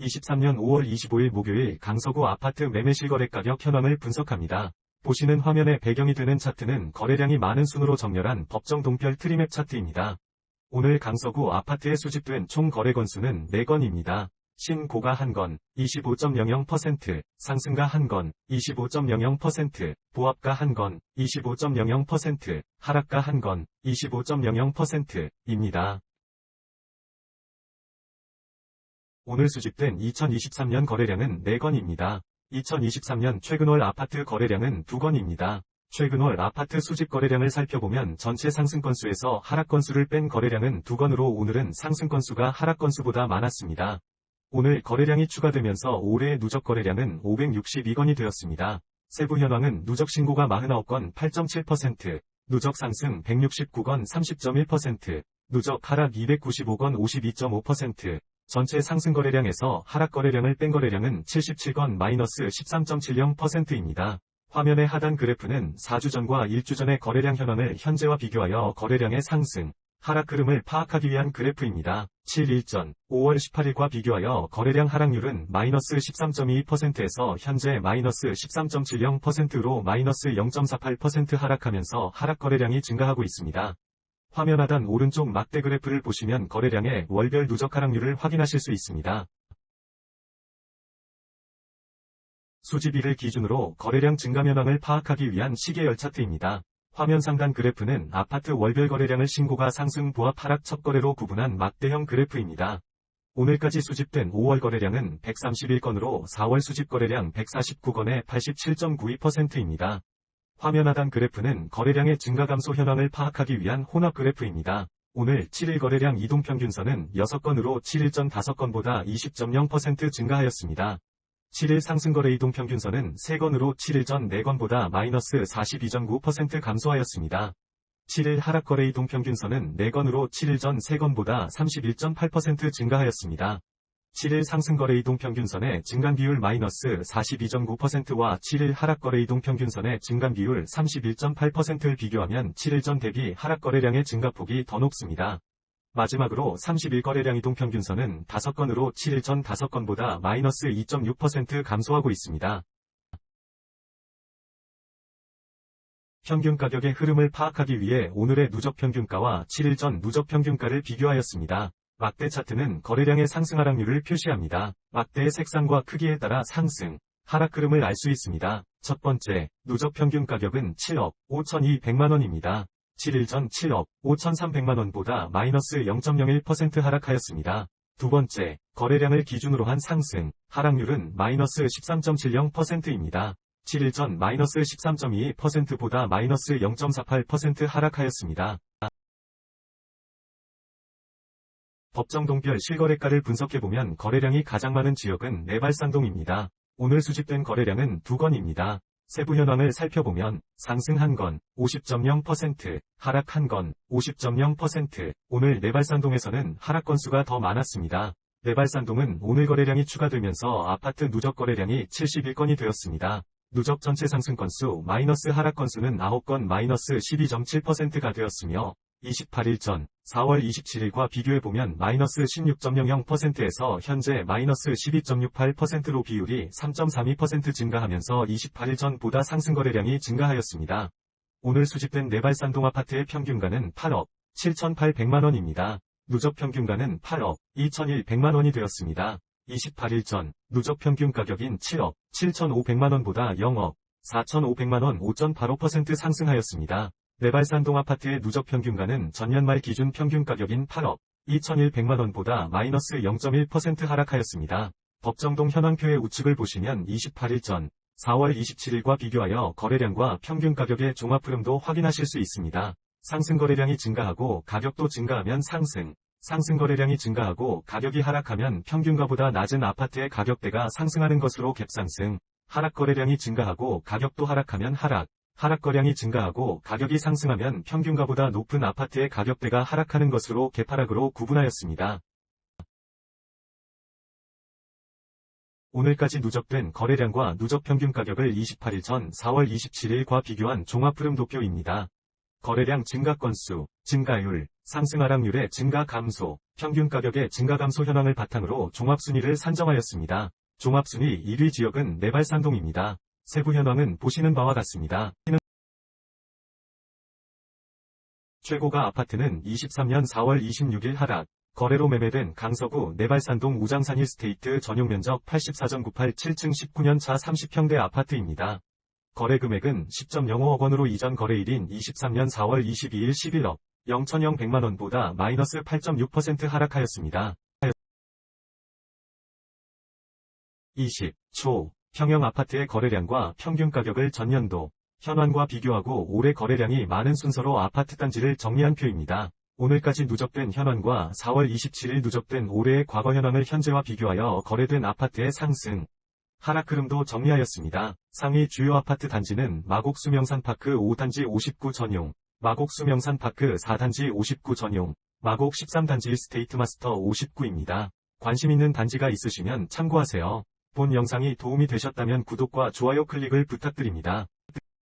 23년 5월 25일 목요일 강서구 아파트 매매 실 거래 가격 현황을 분석합니다. 보시는 화면에 배경이 되는 차트는 거래량이 많은 순으로 정렬한 법정 동별 트리맵 차트입니다. 오늘 강서구 아파트에 수집된 총 거래 건수는 4건입니다. 신고가 1건, 25.00%, 상승가 1건, 25.00%, 보합가 1건, 25.00%, 하락가 1건, 25.00%입니다. 오늘 수집된 2023년 거래량은 4건입니다. 2023년 최근월 아파트 거래량은 2건입니다. 최근월 아파트 수집 거래량을 살펴보면 전체 상승 건수에서 하락 건수를 뺀 거래량은 2건으로 오늘은 상승 건수가 하락 건수보다 많았습니다. 오늘 거래량이 추가되면서 올해의 누적 거래량은 562건이 되었습니다. 세부 현황은 누적 신고가 49건 8.7%, 누적 상승 169건 30.1%, 누적 하락 295건 52.5%, 전체 상승 거래량에서 하락 거래량을 뺀 거래량은 77건 마이너스 13.70%입니다. 화면의 하단 그래프는 4주 전과 1주 전의 거래량 현황을 현재와 비교하여 거래량의 상승, 하락 흐름을 파악하기 위한 그래프입니다. 7일 전 5월 18일과 비교하여 거래량 하락률은 마이너스 13.22%에서 현재 마이너스 13.70%로 마이너스 0.48% 하락하면서 하락 거래량이 증가하고 있습니다. 화면 하단 오른쪽 막대 그래프를 보시면 거래량의 월별 누적 하락률을 확인하실 수 있습니다. 수집일을 기준으로 거래량 증가 현황을 파악하기 위한 시계열 차트입니다. 화면 상단 그래프는 아파트 월별 거래량을 신고가 상승 보합 하락 첫 거래로 구분한 막대형 그래프입니다. 오늘까지 수집된 5월 거래량은 131건으로 4월 수집 거래량 149건의 87.92%입니다. 화면 하단 그래프는 거래량의 증가 감소 현황을 파악하기 위한 혼합 그래프입니다. 오늘 7일 거래량 이동평균선은 6건으로 7일 전 5건보다 20.0% 증가하였습니다. 7일 상승거래 이동평균선은 3건으로 7일 전 4건보다 마이너스 42.9% 감소하였습니다. 7일 하락거래 이동평균선은 4건으로 7일 전 3건보다 31.8% 증가하였습니다. 7일 상승거래 이동평균선의 증감 비율 마이너스 42.9%와 7일 하락거래 이동평균선의 증감 비율 31.8%를 비교하면 7일 전 대비 하락거래량의 증가폭이 더 높습니다. 마지막으로 30일 거래량 이동평균선은 5건으로 7일 전 5건보다 마이너스 2.6% 감소하고 있습니다. 평균 가격의 흐름을 파악하기 위해 오늘의 누적 평균가와 7일 전 누적 평균가를 비교하였습니다. 막대 차트는 거래량의 상승 하락률을 표시합니다. 막대의 색상과 크기에 따라 상승, 하락 흐름을 알 수 있습니다. 첫 번째, 누적 평균 가격은 7억 5,200만원입니다. 7일 전 7억 5,300만원보다 마이너스 0.01% 하락하였습니다. 두 번째, 거래량을 기준으로 한 상승, 하락률은 마이너스 13.70%입니다. 7일 전 마이너스 13.22%보다 마이너스 0.48% 하락하였습니다. 법정 동별 실거래가를 분석해보면 거래량이 가장 많은 지역은 내발산동입니다. 오늘 수집된 거래량은 두 건입니다. 세부 현황을 살펴보면 상승 1건 50.0%, 하락 1건 50.0%, 오늘 내발산동에서는 하락 건수가 더 많았습니다. 내발산동은 오늘 거래량이 추가되면서 아파트 누적 거래량이 71건이 되었습니다. 누적 전체 상승 건수 마이너스 하락 건수는 9건 마이너스 12.7%가 되었으며 28일 전 4월 27일과 비교해보면 마이너스 16.00%에서 현재 마이너스 12.68%로 비율이 3.32% 증가하면서 28일 전보다 상승 거래량이 증가하였습니다. 오늘 수집된 네발산동 아파트의 평균가는 8억 7,800만원입니다. 누적 평균가는 8억 2,100만원이 되었습니다. 28일 전 누적 평균 가격인 7억 7,500만원보다 0억 4,500만원 5.85% 상승하였습니다. 네발산동 아파트의 누적 평균가는 전년 말 기준 평균 가격인 8억 2,100만원보다 마이너스 0.1% 하락하였습니다. 법정동 현황표의 우측을 보시면 28일 전 4월 27일과 비교하여 거래량과 평균 가격의 종합 흐름도 확인하실 수 있습니다. 상승 거래량이 증가하고 가격도 증가하면 상승, 상승 거래량이 증가하고 가격이 하락하면 평균가보다 낮은 아파트의 가격대가 상승하는 것으로 갭상승, 하락 거래량이 증가하고 가격도 하락하면 하락, 하락 거량이 증가하고 가격이 상승하면 평균가보다 높은 아파트의 가격대가 하락하는 것으로 개파락으로 구분하였습니다. 오늘까지 누적된 거래량과 누적 평균 가격을 28일 전 4월 27일과 비교한 종합 흐름 도표입니다. 거래량 증가 건수, 증가율, 상승 하락률의 증가 감소, 평균 가격의 증가 감소 현황을 바탕으로 종합순위를 산정하였습니다. 종합순위 1위 지역은 내발산동입니다. 세부 현황은 보시는 바와 같습니다. 최고가 아파트는 23년 4월 26일 하락, 거래로 매매된 강서구 내발산동 우장산 힐스테이트 전용 면적 84.98 7층 19년 차 30평대 아파트입니다. 거래 금액은 10.05억 원으로 이전 거래일인 23년 4월 22일 11억 0천영 100만 원보다 마이너스 8.6% 하락하였습니다. 20. 초. 평형 아파트의 거래량과 평균 가격을 전년도 현황과 비교하고 올해 거래량이 많은 순서로 아파트 단지를 정리한 표입니다. 오늘까지 누적된 현황과 4월 27일 누적된 올해의 과거 현황을 현재와 비교하여 거래된 아파트의 상승, 하락 흐름도 정리하였습니다. 상위 주요 아파트 단지는 마곡 수명산파크 5단지 59 전용, 마곡 수명산파크 4단지 59 전용, 마곡 13단지 스테이트 마스터 59입니다. 관심 있는 단지가 있으시면 참고하세요. 본 영상이 도움이 되셨다면 구독과 좋아요 클릭을 부탁드립니다.